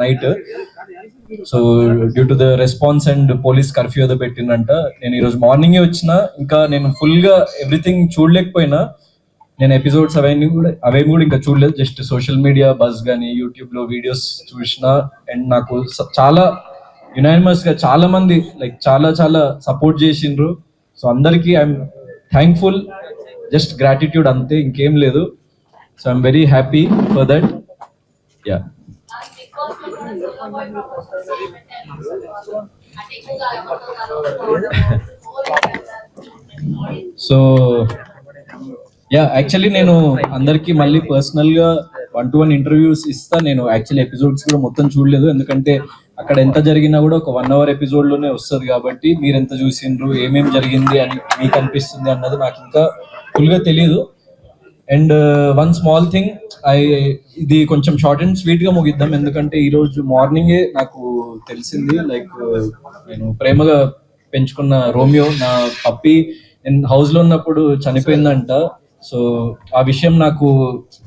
Night. So due to the response and police curfew ఏదో పెట్టిందంట. నేను ఈరోజు మార్నింగే వచ్చిన ఇంకా నేను ఫుల్గా ఎవ్రీథింగ్ చూడలేకపోయినా నేను ఎపిసోడ్స్ అవన్నీ కూడా అవే కూడా ఇంకా చూడలేదు. జస్ట్ సోషల్ మీడియా బస్ కానీ యూట్యూబ్లో వీడియోస్ చూసిన అండ్ నాకు చాలా యునానిమస్గా చాలా మంది లైక్ చాలా చాలా సపోర్ట్ చేసిండ్రు. సో అందరికీ ఐఎమ్ థ్యాంక్ఫుల్ జస్ట్ గ్రాటిట్యూడ్ అంతే ఇంకేం లేదు. So I'm very happy for that. Yeah. So yeah actually నేను అందరికి మళ్ళీ పర్సనల్గా వన్ టు వన్ ఇంటర్వ్యూస్ ఇస్తా. నేను యాక్చువల్లీ ఎపిసోడ్స్ కూడా మొత్తం చూడలేదు. ఎందుకంటే అక్కడ ఎంత జరిగినా కూడా ఒక వన్ అవర్ ఎపిసోడ్లోనే వస్తుంది కాబట్టి మీరు ఎంత చూసిండ్రు ఏమేం జరిగింది అని మీకు అనిపిస్తుంది అన్నది నాకు ఇంకా ఫుల్గా తెలియదు and one small thing I ఇది కొంచెం షార్ట్ అండ్ స్వీట్గా ముగిద్దాం. ఎందుకంటే ఈ రోజు మార్నింగే నాకు తెలిసింది. లైక్ uh, నేను ప్రేమగా పెంచుకున్న రోమియో నా పప్పి నేను హౌస్లో ఉన్నప్పుడు చనిపోయిందంట. సో ఆ విషయం నాకు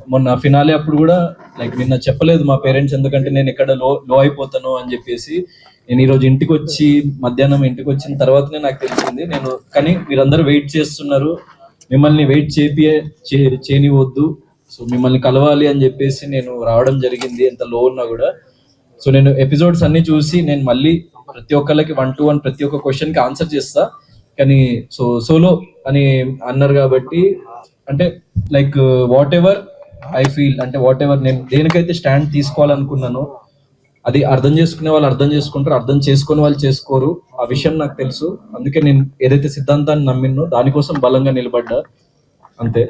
మొన్న ఫినాలే అప్పుడు కూడా లైక్ నిన్న చెప్పలేదు మా పేరెంట్స్ ఎందుకంటే నేను ఎక్కడ లో లో అయిపోతాను అని చెప్పేసి నేను ఈరోజు ఇంటికి వచ్చి మధ్యాహ్నం ఇంటికి వచ్చిన తర్వాతనే నాకు తెలిసింది. నేను కానీ మీరందరూ వెయిట్ చేస్తున్నారు. మిమ్మల్ని వెయిట్ చేపియే చేయనివద్దు. సో మిమ్మల్ని కలవాలి అని చెప్పేసి నేను రావడం జరిగింది. ఎంత లో ఉన్నా కూడా. సో నేను ఎపిసోడ్స్ అన్ని చూసి నేను మళ్ళీ ప్రతి ఒక్కళ్ళకి వన్ టు వన్ ప్రతి ఒక్క క్వశ్చన్కి ఆన్సర్ చేస్తా. కానీ సో సోలో అని అన్నారు కాబట్టి అంటే like whatever I feel అంటే వాట్ ఎవర్ నేను దేనికైతే స్టాండ్ తీసుకోవాలనుకున్నానో అది అర్థం చేసుకునే వాళ్ళు అర్థం చేసుకుంటారు అర్థం చేసుకునే వాళ్ళు చేసుకోరు. ఆ విషయం నాకు తెలుసు. అందుకే నేను ఏదైతే సిద్ధాంతాన్ని నమ్మినో దానికోసం బలంగా నిలబడ్డా. అంతే.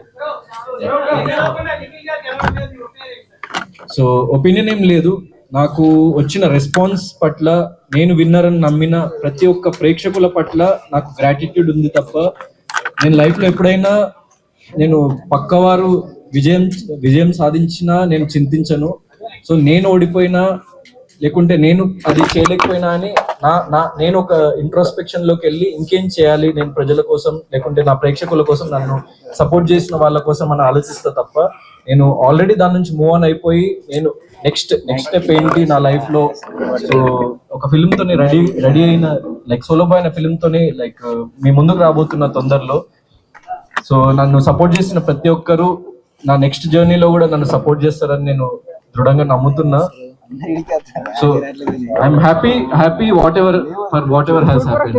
సో ఒపీనియన్ ఏం లేదు. నాకు వచ్చిన రెస్పాన్స్ పట్ల నేను విన్నర్ అని నమ్మిన ప్రతి ఒక్క ప్రేక్షకుల పట్ల నాకు గ్రాటిట్యూడ్ ఉంది తప్ప నేను లైఫ్లో ఎప్పుడైనా నేను పక్కవారు విజయం విజయం సాధించినా నేను చింతించను. సో నేను ఓడిపోయినా లేకుంటే నేను అది చేయలేకపోయినా అని నా నా నేను ఒక ఇంట్రోస్పెక్షన్లోకి వెళ్ళి ఇంకేం చేయాలి నేను ప్రజల కోసం లేకుంటే నా ప్రేక్షకుల కోసం నన్ను సపోర్ట్ చేసిన వాళ్ళ కోసం అని ఆలోచిస్తా తప్ప నేను ఆల్రెడీ దాని నుంచి మూవ్ ఆన్ అయిపోయి నేను నెక్స్ట్ నెక్స్ట్ స్టెప్ ఏంటి నా లైఫ్లో? సో ఒక ఫిల్మ్ తోని రెడీ రెడీ అయిన లైక్ సులభ అయిన ఫిల్మ్ తోని లైక్ మీ ముందుకు రాబోతున్న తొందరలో. సో నన్ను సపోర్ట్ చేసిన ప్రతి ఒక్కరు నా నెక్స్ట్ జర్నీలో కూడా నన్ను సపోర్ట్ చేస్తారని నేను దృఢంగా నమ్ముతున్నా. So I'm happy happy whatever for whatever has happy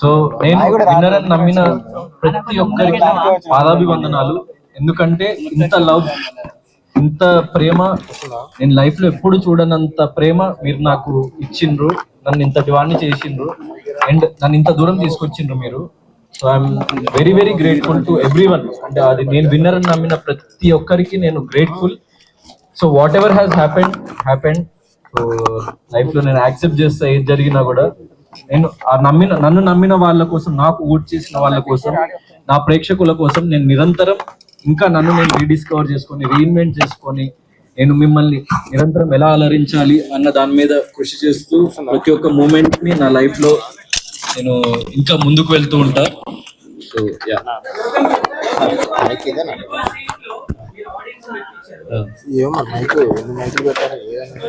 so నేను విన్నర్ అని నమ్మిన ప్రతి ఒక్కరికి పాదాభివందనాలు. ఎందుకంటే ఇంత లవ్ ఇంత ప్రేమ నేను లైఫ్లో ఎప్పుడు చూడనంత ప్రేమ మీరు నాకు ఇచ్చిండ్రు నన్ను ఇంతటి వాడిని చేసిండ్రు అండ్ నన్ను ఇంత దూరం తీసుకొచ్చిండ్రు మీరు. So I'm very very grateful to everyone అంటే అది నేను విన్నర్ అని నమ్మిన ప్రతి ఒక్కరికి నేను grateful so whatever has happened happened so లైఫ్లో నేను యాక్సెప్ట్ చేస్తా ఏది జరిగినా కూడా నేను ఆ నమ్మిన నన్ను నమ్మిన వాళ్ళ కోసం నాకు ఓట్ చేసిన వాళ్ళ కోసం నా ప్రేక్షకుల కోసం నేను నిరంతరం ఇంకా నన్ను నేను రీడిస్కవర్ చేసుకొని రీఇన్వెంట్ చేసుకొని నేను మిమ్మల్ని నిరంతరం ఎలా అలరించాలి అన్న దాని మీద కృషి చేస్తూ ప్రతి ఒక్క మూమెంట్ని నా లైఫ్లో నేను ఇంకా ముందుకు వెళ్తూ ఉంటా సో యా ఏమో మైక్ పెట్టారు ఏదైనా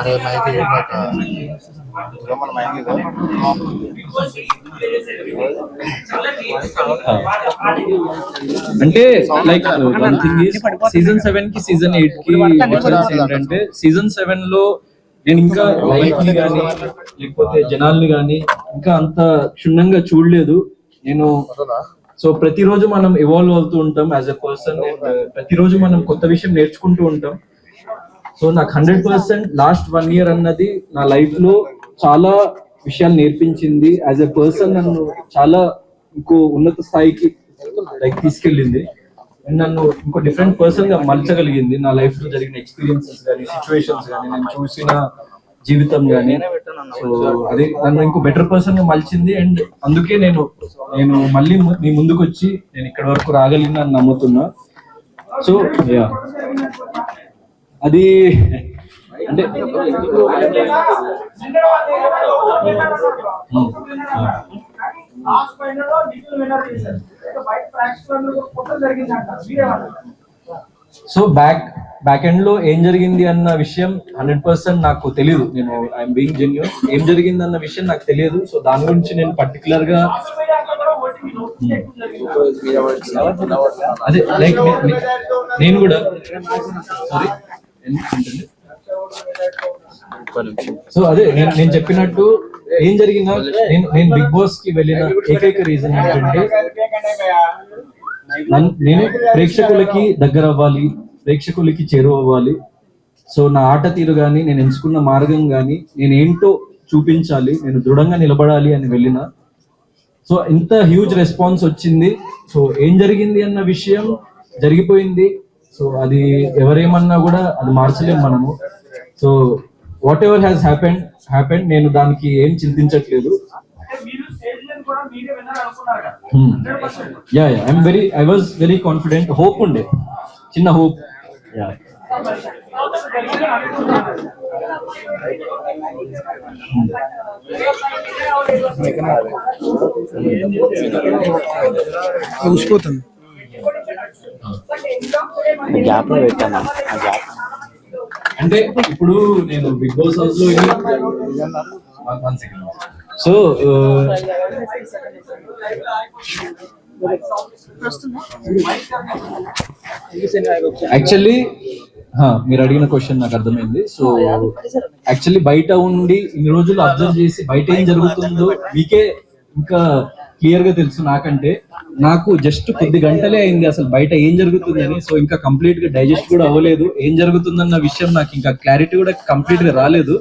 అరే మైక్ మన మైక్ అంటే లైక్ వన్ థింగ్ సీజన్ సెవెన్కి సీజన్ ఎయిట్కి డిఫరెన్స్ ఏంటంటే సీజన్ సెవెన్లో నేను ఇంకా లైఫ్ని కానీ లేకపోతే జనాల్ని కానీ ఇంకా అంత క్షుణ్ణంగా చూడలేదు. నేను సో ప్రతిరోజు మనం ఇవాల్వ్ అవుతూ ఉంటాం. యాజ్ ఎ పర్సన్ ప్రతిరోజు మనం కొత్త విషయం నేర్చుకుంటూ ఉంటాం. సో నాకు hundred percent last one year అన్నది నా లైఫ్లో చాలా విషయాలు నేర్పించింది. యాజ్ ఎ పర్సన్ నన్ను చాలా ఇంకో ఉన్నత స్థాయికి లైక్ తీసుకెళ్ళింది. నన్ను ఇంకో డిఫరెంట్ పర్సన్గా మలచగలిగింది. నా లైఫ్లో జరిగిన ఎక్స్పీరియన్సెస్ కానీ సిచ్యువేషన్స్ కానీ నేను చూసిన జీవితం కానీ సో అది నన్ను ఇంకో బెటర్ పర్సన్గా మలిచింది. అండ్ అందుకే నేను నేను మళ్ళీ మీ ముందుకు వచ్చి నేను ఇక్కడ వరకు రాగలిగిన నమ్ముతున్నా. సో యా అది అంటే సో బ్యాక్ బ్యాక్ ఎండ్లో ఏం జరిగింది అన్న విషయం హండ్రెడ్ పర్సెంట్ నాకు తెలియదు నేను ఐఎమ్ బీయింగ్ జెన్యున్ ఏం జరిగింది అన్న విషయం నాకు తెలియదు సో దాని గురించి నేను పర్టికులర్గా జరిగింది అదే లైక్ నేను కూడా సారీ సో అదే నేను నేను చెప్పినట్టు ఏం జరిగిందా నేను నేను బిగ్ బాస్కి వెళ్ళిన ఏకైక రీజన్ ఏంటంటే నన్ను- నేను ప్రేక్షకులకి దగ్గర అవ్వాలి ప్రేక్షకులకి చేరువ అవ్వాలి. సో నా ఆట తీరు కానీ నేను ఎంచుకున్న మార్గం కానీ నేను ఏంటో చూపించాలి నేను దృఢంగా నిలబడాలి అని వెళ్ళిన. సో ఇంత హ్యూజ్ రెస్పాన్స్ వచ్చింది. సో ఏం జరిగింది అన్న విషయం జరిగిపోయింది. సో అది ఎవరేమన్నా కూడా అది మార్చలేం మనము. So whatever has happened happened నేను దానికి ఏం చింతించట్లేదు. Hmm. Yeah yeah I'm very I was very confident hope ఉండే. చిన్న హోప్ యా అనుకుంటున్నారు ఉసిపోతుంది గ్యాప్లో పెట్టాను. ఆ గ్యాప్. అంటే ఇప్పుడు నేను బిగ్ బాస్ హౌస్లో సో యాక్చువల్లీ మీరు అడిగిన క్వశ్చన్ నాకు అర్థమైంది. సో యాక్చువల్లీ బయట ఉండి ఇన్ని రోజులు అబ్జర్వ్ చేసి బయట ఏం జరుగుతుందో మీకే ఇంకా క్లియర్గా తెలుసు నాకంటే. నాకు జస్ట్ కొద్ది గంటలే అయింది అసలు బయట ఏం జరుగుతుందని సో ఇంకా కంప్లీట్గా డైజెస్ట్ కూడా అవ్వలేదు. ఏం జరుగుతుందన్న విషయం నాకు ఇంకా క్లారిటీ కూడా కంప్లీట్గా రాలేదు.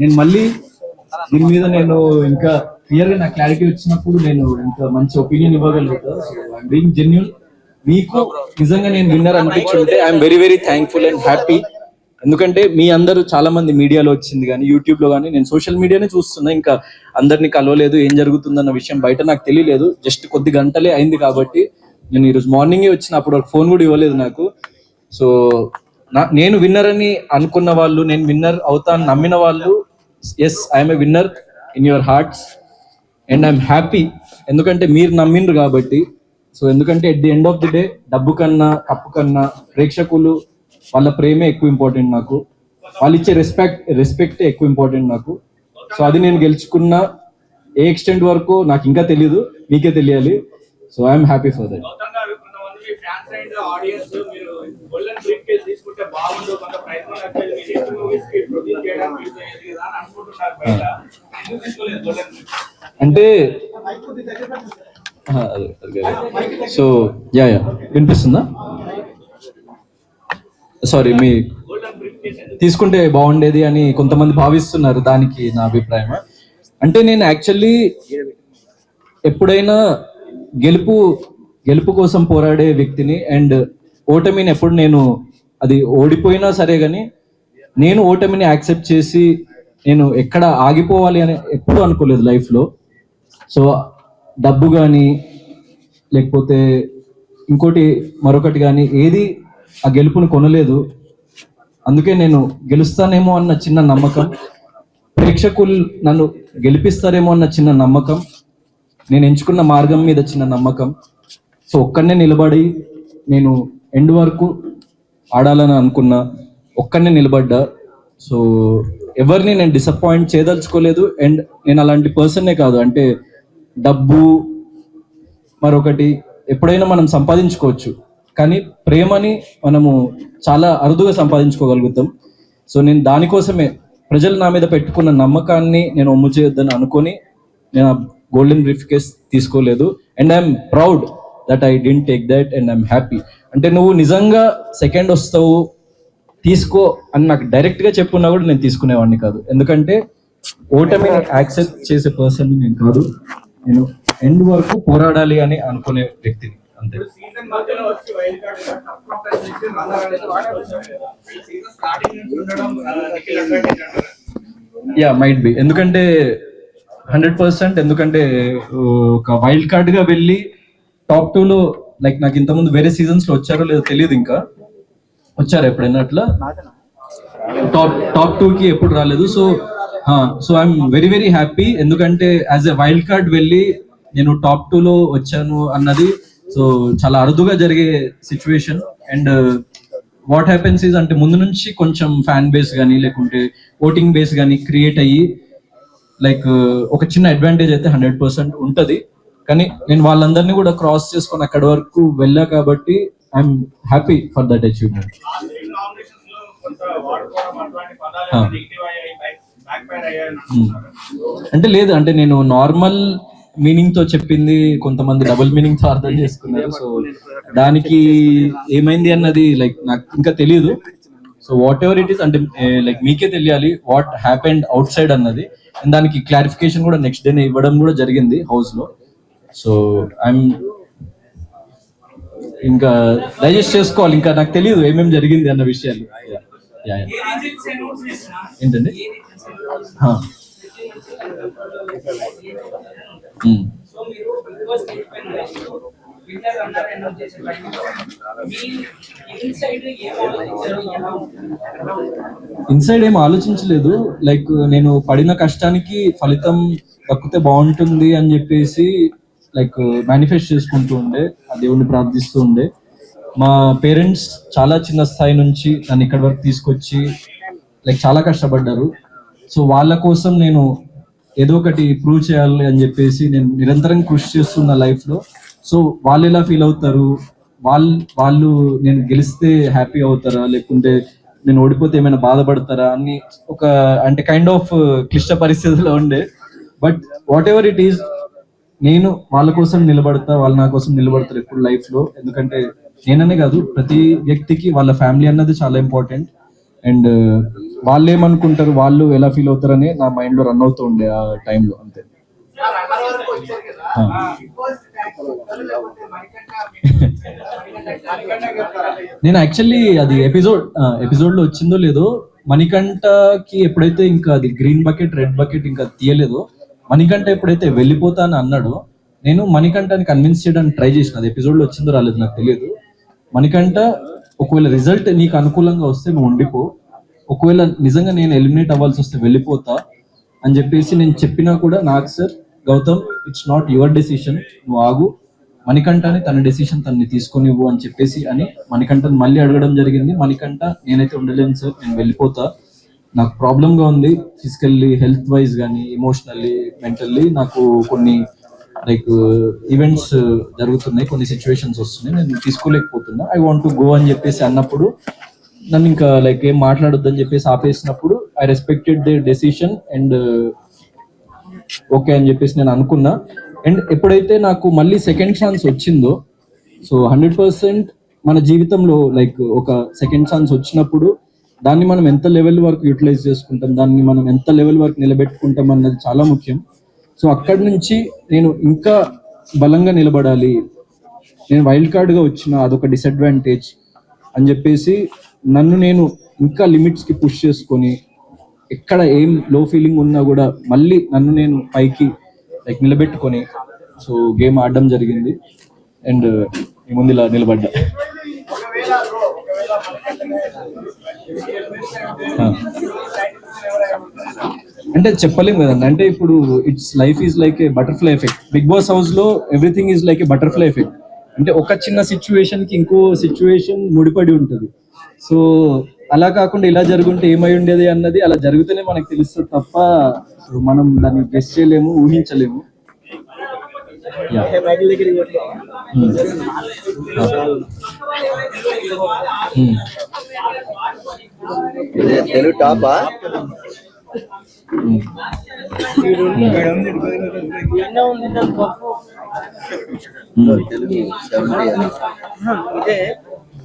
నేను మళ్ళీ దీని మీద నేను ఇంకా క్లియర్గా నాకు క్లారిటీ వచ్చినప్పుడు నేను ఇంకా మంచి ఒపీనియన్ ఇవ్వగలుగుతా. బీయింగ్ జెన్యున్ మీకు నిజంగా నేను winner అనిపించుంటే I'm very very thankful and happy ఎందుకంటే మీ అందరూ చాలా మంది మీడియాలో వచ్చింది కానీ యూట్యూబ్లో కానీ నేను సోషల్ మీడియానే చూస్తున్నా. ఇంకా అందరిని కలవలేదు ఏం జరుగుతుందన్న విషయం బయట నాకు తెలియలేదు. జస్ట్ కొద్ది గంటలే అయింది కాబట్టి నేను ఈరోజు మార్నింగే వచ్చిన అప్పుడు ఫోన్ కూడా ఇవ్వలేదు నాకు. సో నా నేను విన్నర్ అని అనుకున్న వాళ్ళు నేను విన్నర్ అవుతాను నమ్మిన వాళ్ళు yes I'm a winner in your hearts and I'm happy ఎందుకంటే మీరు నమ్మిండ్రు కాబట్టి. సో ఎందుకంటే at the end of the day డబ్బు కన్నా కప్పు కన్నా ప్రేక్షకులు వాళ్ళ ప్రేమే ఎక్కువ ఇంపార్టెంట్ నాకు. వాళ్ళు ఇచ్చే రెస్పెక్ట్ రెస్పెక్ట్ ఎక్కువ ఇంపార్టెంట్ నాకు. సో అది నేను గెలుచుకున్న ఏ ఎక్స్టెంట్ వరకు నాకు ఇంకా తెలియదు మీకే తెలియాలి. So I'm happy for that అంటే సో యా యా వినిపిస్తుందా? సారీ మీ తీసుకుంటే బాగుండేది అని కొంతమంది భావిస్తున్నారు దానికి నా అభిప్రాయం. అంటే నేను యాక్చువల్లీ ఎప్పుడైనా గెలుపు గెలుపు కోసం పోరాడే వ్యక్తిని అండ్ ఓటమిని ఎప్పుడు నేను అది ఓడిపోయినా సరే కానీ నేను ఓటమిని యాక్సెప్ట్ చేసి నేను ఎక్కడ ఆగిపోవాలి అని ఎప్పుడు అనుకోలేదు లైఫ్లో. సో డబ్బు కానీ లేకపోతే ఇంకోటి మరొకటి కానీ ఏది ఆ గెలుపును కొనలేదు. అందుకే నేను గెలుస్తానేమో అన్న చిన్న నమ్మకం. ప్రేక్షకులు నన్ను గెలిపిస్తారేమో అన్న చిన్న నమ్మకం. నేను ఎంచుకున్న మార్గం మీద చిన్న నమ్మకం. సో ఒక్కడనే నిలబడి నేను ఎండ్ వరకు ఆడాలని అనుకున్నా. ఒక్కడనే నిలబడ్డా. సో ఎవరిని నేను డిసప్పాయింట్ చేయదలుచుకోలేదు. అండ్ నేను అలాంటి పర్సన్నే కాదు. అంటే డబ్బు మరొకటి ఎప్పుడైనా మనం సంపాదించుకోవచ్చు. కానీ ప్రేమని మనము చాలా అరుదుగా సంపాదించుకోగలుగుతాం. సో నేను దానికోసమే ప్రజలు నా మీద పెట్టుకున్న నమ్మకాన్ని నేను అమ్ము చేయొద్దని అనుకొని నేను గోల్డెన్ బ్రీఫ్ కేస్ తీసుకోలేదు. And I'm proud that I didn't take that and I'm happy అంటే నువ్వు నిజంగా సెకండ్ వస్తావు తీసుకో అని నాకు డైరెక్ట్గా చెప్పున్నా కూడా నేను తీసుకునేవాడిని కాదు. ఎందుకంటే ఓటమిని యాక్సెప్ట్ చేసే పర్సన్ నేను కాదు. నేను ఎండ్ వరకు పోరాడాలి అని అనుకునే వ్యక్తిని. అంతే. యా మైట్ బి ఎందుకంటే హండ్రెడ్ పర్సెంట్ ఎందుకంటే ఒక వైల్డ్ కార్డ్గా వెళ్ళి టాప్ టూ లో లైక్ నాకు ఇంతకుముందు వేరే సీజన్స్లో వచ్చారో లేదో తెలియదు ఇంకా. వచ్చారు ఎప్పుడైనా అట్లా? టాప్ టాప్ టూ కి ఎప్పుడు రాలేదు. So so I'm very very happy ఎందుకంటే యాజ్ ఎ వైల్డ్ కార్డ్ వెళ్ళి నేను టాప్ టూ లో వచ్చాను అన్నది సో చాలా అరుదుగా జరిగే situation and what happens is అంటే ముందు నుంచి కొంచెం ఫ్యాన్ బేస్ కానీ లేకుంటే ఓటింగ్ బేస్ కానీ క్రియేట్ అయ్యి లైక్ ఒక చిన్న అడ్వాంటేజ్ అయితే హండ్రెడ్ పర్సెంట్ ఉంటది. కానీ నేను వాళ్ళందరినీ కూడా క్రాస్ చేసుకొని అక్కడి వరకు వెళ్ళా కాబట్టి I'm happy for that achievement. అంటే లేదు అంటే నేను నార్మల్ మీనింగ్తో చెప్పింది కొంతమంది డబుల్ మీనింగ్తో అర్థం చేసుకున్నారు. సో దానికి ఏమైంది అన్నది లైక్ నాకు ఇంకా తెలియదు so whatever it is అంటే లైక్ మీకే తెలియాలి వాట్ హ్యాపెండ్ అవుట్ సైడ్ అన్నది. And దానికి క్లారిఫికేషన్ కూడా నెక్స్ట్ డే ఇవ్వడం కూడా జరిగింది హౌస్లో. సో ఐఎమ్ ఇంకా డైజెస్ట్ చేసుకోవాలి. ఇంకా నాకు తెలియదు ఏమేమి జరిగింది అన్న విషయాలు. ఏంటండి. సో మీరు చేసే ఇన్సైడ్ ఏం ఇన్సైడ్ ఏం ఆలోచించలేదు. లైక్ నేను పడిన కష్టానికి ఫలితం దక్కితే బాగుంటుంది అని చెప్పేసి లైక్ మేనిఫెస్ట్ చేసుకుంటూ ఉండే ఆ దేవుణ్ణి ప్రార్థిస్తూ ఉండే. మా పేరెంట్స్ చాలా చిన్న స్థాయి నుంచి నన్ను ఇక్కడి వరకు తీసుకొచ్చి లైక్ చాలా కష్టపడ్డారు. సో వాళ్ళ కోసం నేను ఏదో ఒకటి ప్రూవ్ చేయాలి అని చెప్పేసి నేను నిరంతరం కృషి చేస్తున్న లైఫ్లో సో వాళ్ళు ఎలా ఫీల్ అవుతారు? వాళ్ళు వాళ్ళు నేను గెలిస్తే హ్యాపీ అవుతారా? లేకుంటే నేను ఓడిపోతే ఏమైనా బాధపడతారా? అని ఒక అంటే కైండ్ ఆఫ్ క్లిష్ట పరిస్థితిలో ఉండే. But whatever it is నేను వాళ్ళ కోసం నిలబడతా వాళ్ళు నా కోసం నిలబడతారు ఎప్పుడు లైఫ్లో ఎందుకంటే నేననే కాదు ప్రతి వ్యక్తికి వాళ్ళ ఫ్యామిలీ అన్నది చాలా ఇంపార్టెంట్ అండ్ వాళ్ళు ఏమనుకుంటారు వాళ్ళు ఎలా ఫీల్ అవుతారని నా మైండ్లో రన్ అవుతూ ఉండే ఆ టైంలో అంతే. నేను యాక్చువల్లీ అది ఎపిసోడ్ ఎపిసోడ్లో వచ్చిందో లేదో మణికంఠకి ఎప్పుడైతే ఇంకా అది గ్రీన్ బకెట్ రెడ్ బకెట్ ఇంకా తీయలేదో మణికంఠ ఎప్పుడైతే వెళ్ళిపోతా అని అన్నాడో నేను మణికంఠని కన్విన్స్ చేయడానికి ట్రై చేసిన. అది ఎపిసోడ్లో వచ్చిందో రాలేదు నాకు తెలియదు. మణికంఠ ఒకవేళ రిజల్ట్ నీకు అనుకూలంగా వస్తే నువ్వు ఉండిపో. ఒకవేళ నిజంగా నేను ఎలిమినేట్ అవ్వాల్సి వస్తే వెళ్ళిపోతా అని చెప్పేసి నేను చెప్పినా కూడా నాకు sir Gautam it's not your decision నువ్వు ఆగు. మణికంఠని తన డెసిషన్ తనని తీసుకొనివ్వు అని చెప్పేసి అని మణికంఠని మళ్ళీ అడగడం జరిగింది. మణికంఠ నేనైతే ఉండలేను సార్ నేను వెళ్ళిపోతా. నాకు ప్రాబ్లంగా ఉంది. ఫిజికల్లీ హెల్త్ వైజ్ కానీ ఎమోషనల్లీ మెంటల్లీ నాకు కొన్ని లైక్ ఈవెంట్స్ uh, uh, జరుగుతున్నాయి కొన్ని సిచ్యువేషన్స్ వస్తున్నాయి నేను తీసుకోలేకపోతున్నా. ఐ వాంట్ టు గో అని చెప్పేసి అన్నప్పుడు నన్ను ఇంకా లైక్ ఏం మాట్లాడొద్దని చెప్పేసి ఆపేసినప్పుడు I respected the decision and okay అని చెప్పేసి నేను అనుకున్నా. అండ్ ఎప్పుడైతే నాకు మళ్ళీ సెకండ్ ఛాన్స్ వచ్చిందో సో హండ్రెడ్ పర్సెంట్ మన జీవితంలో లైక్ ఒక సెకండ్ ఛాన్స్ వచ్చినప్పుడు దాన్ని మనం ఎంత లెవెల్ వరకు యూటిలైజ్ చేసుకుంటాం దాన్ని మనం ఎంత లెవెల్ వరకు నిలబెట్టుకుంటాం అన్నది చాలా ముఖ్యం. సో అక్కడి నుంచి నేను ఇంకా బలంగా నిలబడాలి. నేను వైల్డ్ కార్డ్గా వచ్చిన అదొక డిసడ్వాంటేజ్ అని చెప్పేసి నన్ను నేను ఇంకా లిమిట్స్కి పుష్ చేసుకొని ఎక్కడ ఏం లో ఫీలింగ్ ఉన్నా కూడా మళ్ళీ నన్ను నేను పైకి లైక్ నిలబెట్టుకొని సో గేమ్ ఆడడం జరిగింది. అండ్ ఈ ముందు ఇలా నిలబడ్డా. అంటే చెప్పలేం కదండి అంటే ఇప్పుడు it's life is like a butterfly effect Bigg Boss హౌస్లో everything is like a butterfly effect అంటే ఒక చిన్న సిచ్యువేషన్కి ఇంకో సిచ్యువేషన్ ముడిపడి ఉంటుంది సో అలా కాకుండా ఇలా జరుగుంటే ఏమై ఉండేది అన్నది అలా జరిగితేనే మనకు తెలుస్తుంది తప్ప మనం దాన్ని గెస్ట్ చేయలేము ఊహించలేము. Hmm. Hmm. తెలుగు టాపా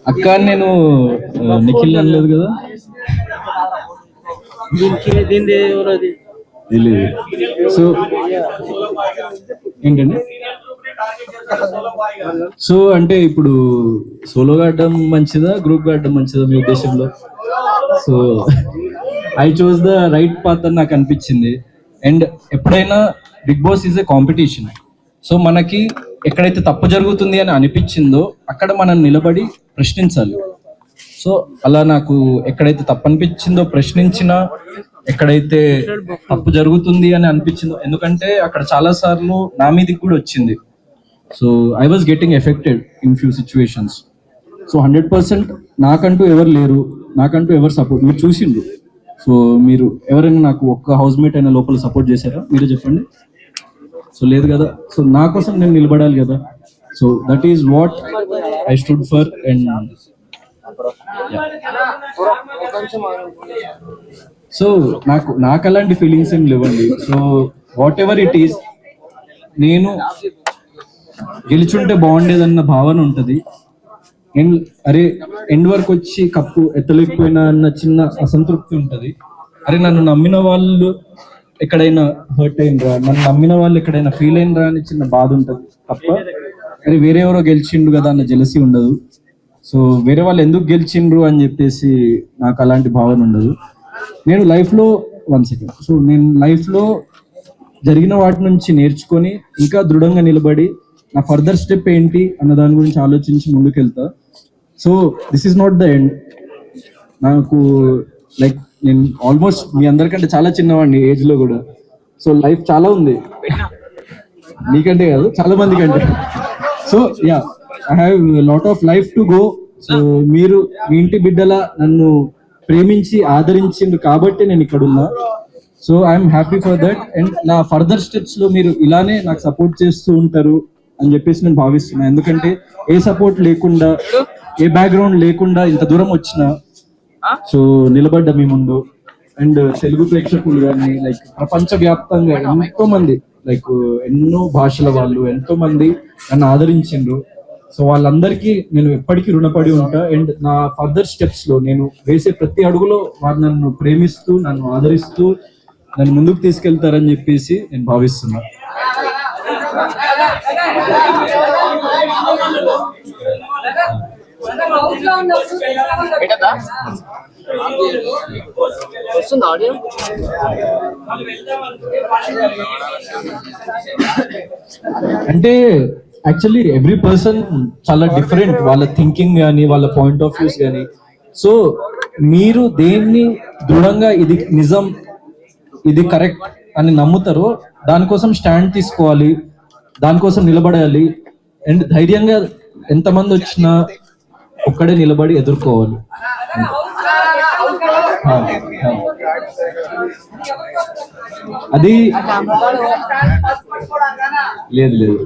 అక్క నేను నిఖిల్ అనలేదు కదా? తెలియదు సో ఏంటండి? సో అంటే ఇప్పుడు సోలోగా ఆడడం మంచిదా గ్రూప్ ఆడడం మంచిదా మీ ఉద్దేశంలో? So I choose the right path అని నాకు అనిపించింది. అండ్ ఎప్పుడైనా Bigg Boss is a competition so మనకి ఎక్కడైతే తప్పు జరుగుతుంది అని అనిపించిందో అక్కడ మనం నిలబడి ప్రశ్నించాలి. సో అలా నాకు ఎక్కడైతే తప్పు అనిపించిందో ప్రశ్నించినా ఎక్కడైతే తప్పు జరుగుతుంది అని అనిపించిందో ఎందుకంటే అక్కడ చాలా సార్లు నా మీదకి కూడా వచ్చింది. So I was getting affected in few situations so hundred percent నాకంటూ ఎవరు లేరు నాకంటూ ఎవరు సపోర్ట్ మీరు చూసిండ్రు. సో మీరు ఎవరైనా నాకు ఒక్క హౌస్ మేట్ అయినా లోపల సపోర్ట్ చేశారా? మీరే చెప్పండి. సో లేదు కదా. సో నా కోసం నేను నిలబడాలి కదా. So that is what I stood for and so నాకు నాకు అలాంటి ఫీలింగ్స్ ఏం లేవండి. So whatever it is నేను గెలిచుంటే బాగుండేదన్న భావన ఉంటుంది. ఎండ్ అరే ఎండ్ వరకు వచ్చి కప్పు ఎత్తలేకపోయినా అన్న చిన్న అసంతృప్తి ఉంటుంది. అరే నన్ను నమ్మిన వాళ్ళు ఎక్కడైనా హర్ట్ అయినరా? నన్ను నమ్మిన వాళ్ళు ఎక్కడైనా ఫీల్ అయినరా అని చిన్న బాధ ఉంటుంది తప్ప అరే వేరే ఎవరో గెలిచిండు కదా అన్న జెలసీ ఉండదు. సో వేరే వాళ్ళు ఎందుకు గెలిచిండ్రు అని చెప్పేసి నాకు అలాంటి భావన ఉండదు. నేను లైఫ్లో వన్ సెకండ్ సో నేను లైఫ్లో జరిగిన వాటి నుంచి నేర్చుకొని ఇంకా దృఢంగా నిలబడి నా ఫర్దర్ స్టెప్ ఏంటి అన్న దాని గురించి ఆలోచించి ముందుకెళ్తా. So this is not the end నాకు లైక్ నేను ఆల్మోస్ట్ మీ అందరికంటే చాలా చిన్నవాడిని ఏజ్లో కూడా. సో లైఫ్ చాలా ఉంది. నీకంటే కాదు చాలా మంది కంటే so yeah I have lot of life to go so మీరు మీ ఇంటి బిడ్డల నన్ను ప్రేమించి ఆదరించిండ్రు కాబట్టి నేను ఇక్కడ ఉన్నా. So I'm happy for that and నా ఫర్దర్ స్టెప్స్లో మీరు ఇలానే నాకు సపోర్ట్ చేస్తూ ఉంటారు. అని చెప్పేసి నేను భావిస్తున్నాను ఎందుకంటే ఏ సపోర్ట్ లేకుండా ఏ బ్యాక్గ్రౌండ్ లేకుండా ఇంత దూరం వచ్చిన సో నిలబడ్డ మీ ముందు. అండ్ తెలుగు ప్రేక్షకులు కానీ లైక్ ప్రపంచ వ్యాప్తంగా ఎంతో మంది లైక్ ఎన్నో భాషల వాళ్ళు ఎంతో మంది నన్ను ఆదరించిండ్రు. సో వాళ్ళందరికీ నేను ఎప్పటికీ రుణపడి ఉంటా. అండ్ నా ఫర్దర్ స్టెప్స్లో నేను వేసే ప్రతి అడుగులో వారు నన్ను ప్రేమిస్తూ నన్ను ఆదరిస్తూ నన్ను ముందుకు తీసుకెళ్తారని చెప్పేసి నేను భావిస్తున్నా అంటే యాక్చువల్లీ ఎవ్రీ పర్సన్ చాలా డిఫరెంట్ వాళ్ళ థింకింగ్ కానీ వాళ్ళ పాయింట్ ఆఫ్ వ్యూస్ కానీ సో మీరు దేన్ని దృఢంగా ఇది నిజం ఇది కరెక్ట్ అని నమ్ముతారో దానికోసం స్టాండ్ తీసుకోవాలి. దానికోసం నిలబడాలి. అండ్ ధైర్యంగా ఎంతమంది వచ్చినా ఒక్కడే నిలబడి ఎదుర్కోవాలి. అది లేదు లేదు.